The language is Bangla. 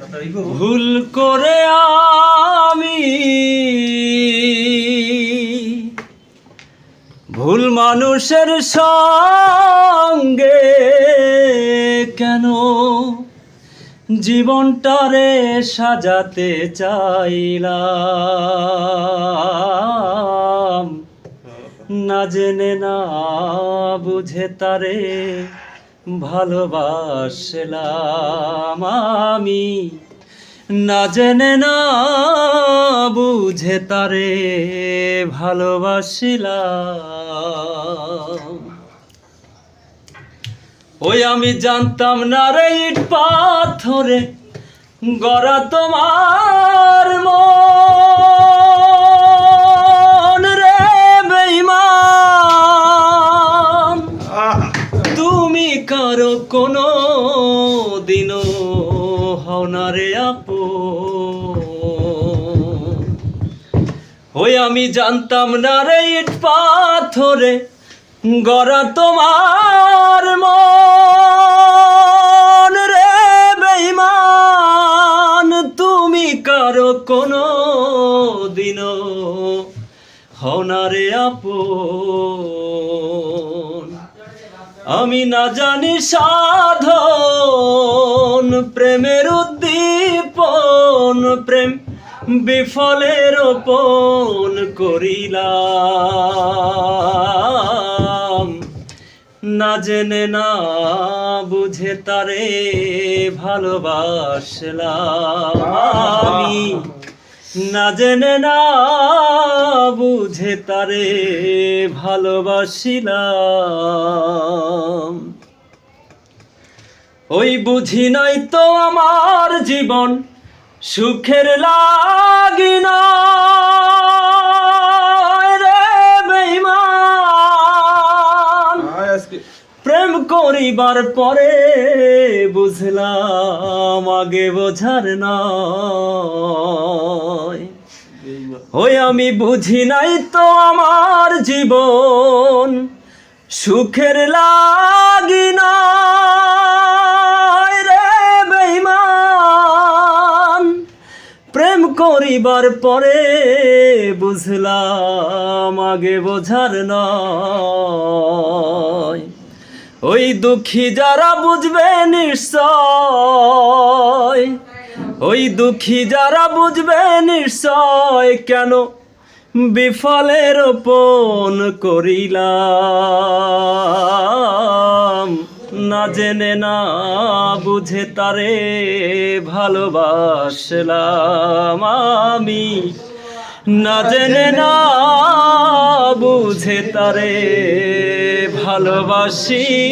ভুল করে আমি ভুল মানুষের সঙ্গে কেন জীবনটারে সাজাতে চাইলাম? না জেনে না বুঝে তারে ভালোবাসলাম আমি। না জেনে না বুঝে তারে ভালোবাসিলাম। ওই আমি জানতাম না রে ইট পাথরে গড়া তোমার মন। কারও কোনো দিনও হও না রে আপো ওই আমি জানতাম না রে ইট পাথরে গড়া তোমার মন রে বেঈমান। তুমি কারও কোনো দিনও হও না রে আপন। আমি না জানি সাধন প্রেমের উদ্দীপন প্রেম বিফলের রোপণ করিলাম। না জেনে না বুঝে তারে ভালোবাসলাম। আমি না জেনে না বুঝে তারে ভালোবাসিলাম। ওই বুঝি নাই তো আমার জীবন সুখের লাগি না রে বেঈমান। প্রেম করিবার পরে বুঝলাম আগে বোঝার নয়। ওই আমি বুঝি নাই তো আমার জীবন, সুখের লাগি না প্রেম করিবার পরে বুঝলাম আগে বোঝার নয়। ওই দুঃখী যারা বুঝবে নিশ্চয় ওই দুঃখী যারা বুঝবে নিশ্চয় কেন বিফলের রোপণ করিলাম। না জেনে না বুঝে তারে ভালোবাসলাম আমি। না জেনে না বুঝে তারে ভালোবাসিলাম।